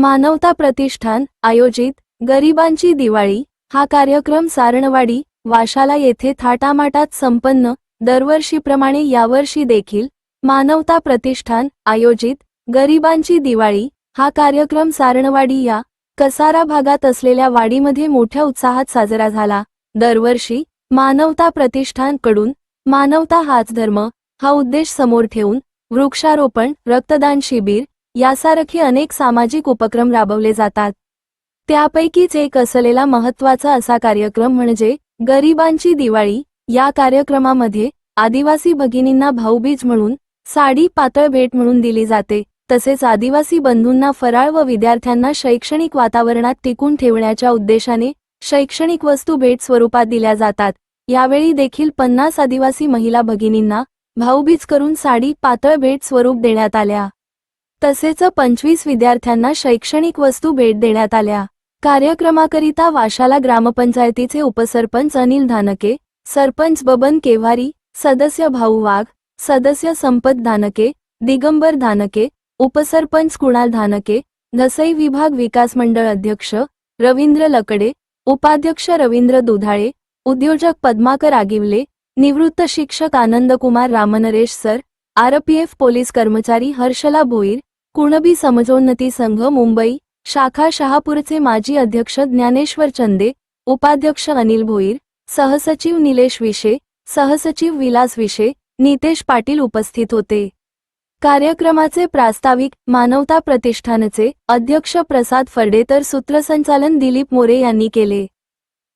मानवता प्रतिष्ठान आयोजित गरिबांची दिवाळी हा कार्यक्रम सारणवाडी वाशाला येथे थाटामाटात संपन्न दरवर्षीप्रमाणे यावर्षी देखील मानवता प्रतिष्ठान आयोजित गरिबांची दिवाळी हा कार्यक्रम सारणवाडी या कसारा भागात असलेल्या वाडीमध्ये मोठ्या उत्साहात साजरा झाला. दरवर्षी मानवता प्रतिष्ठानकडून मानवता हाच धर्म हा उद्देश समोर ठेवून वृक्षारोपण रक्तदान शिबिर यासारखे अनेक सामाजिक उपक्रम राबवले जातात. त्यापैकीच एक असलेला महत्त्वाचा असा कार्यक्रम म्हणजे गरिबांची दिवाळी. या कार्यक्रमामध्ये आदिवासी भगिनींना भाऊबीज म्हणून साडी पातळ भेट म्हणून दिली जाते. तसेच आदिवासी बंधूंना फराळ व विद्यार्थ्यांना शैक्षणिक वातावरणात टिकून ठेवण्याच्या उद्देशाने शैक्षणिक वस्तू भेट स्वरूपात दिल्या जातात. यावेळी देखील पन्नास आदिवासी महिला भगिनींना भाऊबीज करून साडी पातळ भेट स्वरूप देण्यात आल्या. तसेच पंचवीस विद्यार्थ्यांना शैक्षणिक वस्तू भेट देण्यात आल्या. कार्यक्रमाकरिता वाशाला ग्रामपंचायतीचे उपसरपंच अनिल धानके सरपंच बबन केवारी सदस्य भाऊ वाघ सदस्य संपत धानके दिगंबर धानके उपसरपंच कुणाल धानके धसई विभाग विकास मंडळ अध्यक्ष रवींद्र लकडे उपाध्यक्ष रवींद्र दुधाळे उद्योजक पद्माकर आगिवले निवृत्त शिक्षक Anandkumar Ramnaresh sir RPF police कर्मचारी हर्षला भोईर कुणबी समजोन्नती संघ मुंबई शाखा शहापूरचे माजी अध्यक्ष ज्ञानेश्वर चंदे उपाध्यक्ष अनिल भोईर सहसचिव निलेश विशे सहसचिव विलास विशे नितेश पाटील उपस्थित होते. कार्यक्रमाचे प्रास्ताविक मानवता प्रतिष्ठानचे अध्यक्ष प्रसाद फर्डे तर सूत्रसंचालन दिलीप मोरे यांनी केले.